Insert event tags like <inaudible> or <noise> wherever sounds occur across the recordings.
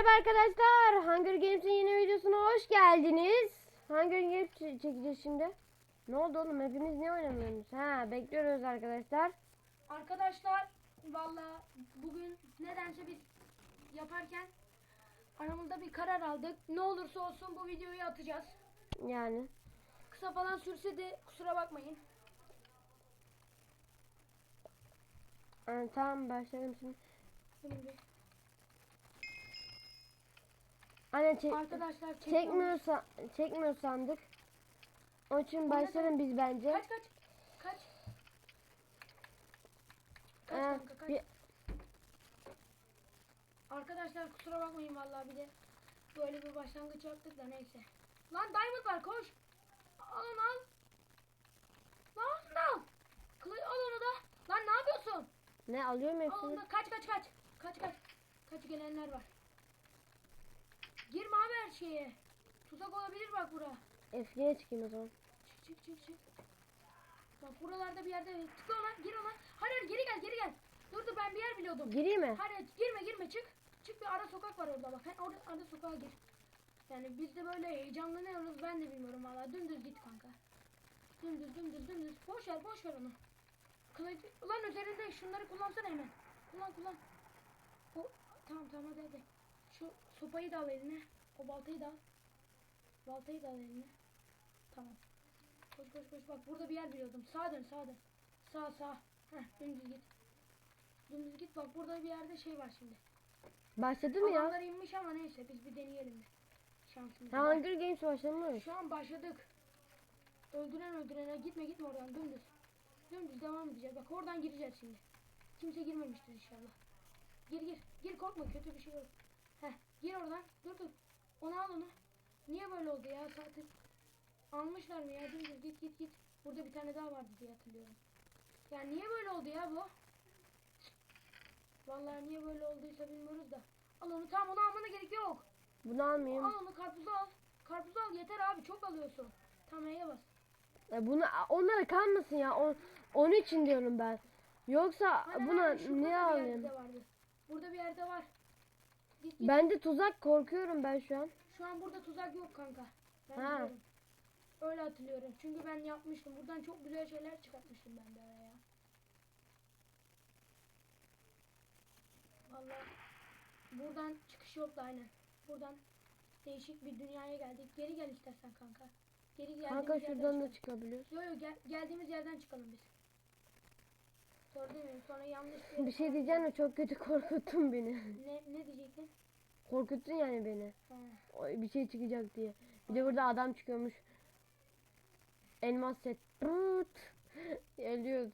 Merhaba arkadaşlar. Hunger Games'in yeni videosuna hoş geldiniz. Hunger Games çekeceğiz şimdi. Ne oldu oğlum? Hepimiz niye oynamıyoruz? Ha, bekliyoruz arkadaşlar. Arkadaşlar valla bugün nedense biz yaparken aramızda bir karar aldık. Ne olursa olsun bu videoyu atacağız. Yani. Kısa falan sürse de kusura bakmayın. Ha, tamam başlayalım. Şimdi Anne çek arkadaşlar çek- çekmiyorsa çekmiyor sandık. Onun için başlayalım biz bence. Kaç kaç kaç. Kaç Ee, kanka kaç. bir- Arkadaşlar kusura bakmayın vallahi bir de böyle bir başlangıç yaptık da neyse. Lan diamond var koş. Al onu al. Lan onu al. Kılıç al onu da. Lan ne yapıyorsun? ne alıyorum Al hepsini? onu da kaç kaç kaç. Kaç kaç. Kaç gelenler var. Girme abi her şeye. Tuzak olabilir bak bura. F2'ye çıkayım o zaman. Çık çık çık çık. Bak buralarda bir yerde tıkla ona gir ona. Hayır geri gel geri gel. Dur dur ben bir yer biliyordum. Gireyim mi? Hayır girme girme çık. Çık bir ara sokak var orada bak. Ha, orada ara sokağa gir. Yani biz de böyle heyecanlanıyoruz ben de bilmiyorum valla. Dümdüz git kanka. Dümdüz dümdüz dümdüz. Boş ver boş ver onu. Kılıç... Ulan üzerinde şunları kullansana hemen. Kullan kullan. O... Tamam tamam hadi hadi. Şu sopayı da al eline. O baltayı da al. Baltayı da al eline. Tamam. Koş koş koş bak burada bir yer biliyordum. Sağa dön sağa dön. Sağ sağ. Heh dümdüz git. Dümdüz git bak burada bir yerde şey var şimdi. Başladı mı ya? Adamlar inmiş ama neyse biz bir deneyelim de. Şansımız. Ha, Hunger Games başlamış. Şu an başladık. Öldüren öldürene gitme gitme oradan dümdüz. Dümdüz devam edeceğiz. Bak oradan gireceğiz şimdi. Kimse girmemiştir inşallah. Gir gir. Gir korkma kötü bir şey yok. Gir oradan. Dur dur. Onu al onu. Niye böyle oldu ya zaten? Almışlar mı ya dümdüz git git git. Burada bir tane daha vardı diye hatırlıyorum. Ya niye böyle oldu ya bu? Vallahi niye böyle olduysa bilmiyoruz da. Al onu tamam onu almana gerek yok. Bunu almayayım. Al onu karpuzu al. Karpuzu al yeter abi çok alıyorsun. Tamam E'ye bas. E bunu onlara kalmasın ya. O, onun için diyorum ben. Yoksa Hani buna ne alayım? Burada bir yerde var. Git git. Bende tuzak korkuyorum ben şu an. Şu an burada tuzak yok kanka. Ben Ha. biliyorum. Öyle hatırlıyorum. Çünkü ben yapmıştım. Buradan çok güzel şeyler çıkartmıştım ben de araya. Vallahi buradan çıkış yoktu aynen. Buradan değişik bir dünyaya geldik. Geri gel istersen kanka. Geri Kanka şuradan da çıkabiliyoruz. Yo yo gel, geldiğimiz yerden çıkalım biz. Mi? Sonra yanlış bir Bir şey diyeceğim de çok kötü korkuttun beni. Ne, ne diyecektin? Korkuttun yani beni. Ha. Bir şey çıkacak diye. Bir de burada adam çıkıyormuş. Elmas set. Brut. Ölüyoruz.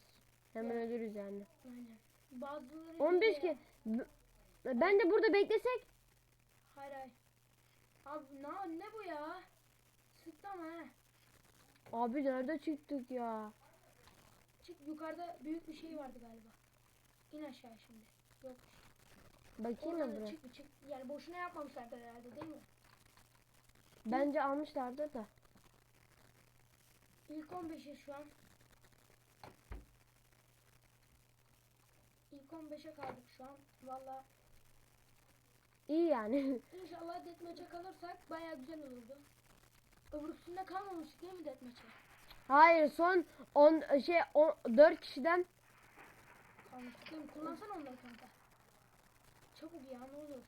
Hemen ölürüz yani. Aynen. Bazıları 15 diyor ya, ki. B- Ben de burada beklesek. Hayır hayır. Abi ne, ne bu ya? Sıktı ama he. Abi nerede çıktık ya? Çık yukarıda büyük bir şey vardı galiba. İn aşağı şimdi. Yok. Bakayım mı Oradan da buraya? çık çık. Yani boşuna yapmamışlardır herhalde değil mi? Bence almışlardır da. İlk 15'e şu an. İlk 15'e kaldık şu an. Valla İyi yani. <laughs> inşallah deathmatch'e kalırsak baya güzel olurdu. Öbürküsünde kalmamıştık değil mi deathmatch'e? Hayır son 10 şey 4 kişiden mi? Kullansana onları kanka. Çabuk ya ne olur.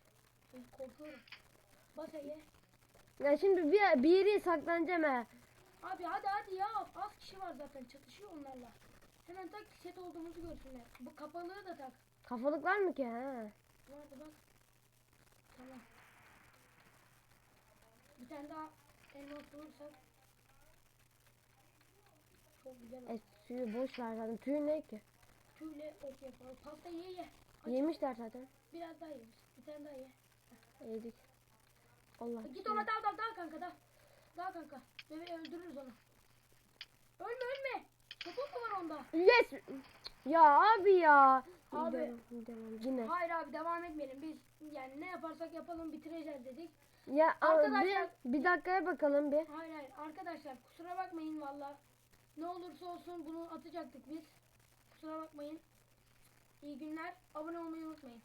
Ben korkuyorum. Bas Ege. ya şimdi bir, bir yere saklanacağım he. Abi hadi hadi ya. Az kişi var zaten. Çatışıyor onlarla. Hemen tak set olduğumuzu görsünler. Bu kapalığı da tak. Kafalık var mı ki ha? Nerede bak. Tamam. Bir tane daha elmas bulursak. E, suyu boş ver zaten. Tüy ne ki? Tüyle ok yapalım. Pasta ye ye. Aç. Yemişler zaten. Biraz daha yemiş. Bir tane daha ye. Yedik. Allah. Git ona dal dal dal kanka dal. Dal kanka. Bebeği öldürürüz onu. Ölme ölme. Topuk mu var onda? Yes. Ya abi ya. Abi. Devam, devam. Yine. Hayır abi devam etmeyelim. Biz yani ne yaparsak yapalım bitireceğiz dedik. Ya Arkadaşlar- bir, bir dakikaya bakalım bir. Hayır hayır arkadaşlar kusura bakmayın valla. Ne olursa olsun bunu atacaktık biz. Kusura bakmayın. İyi günler. Abone olmayı unutmayın.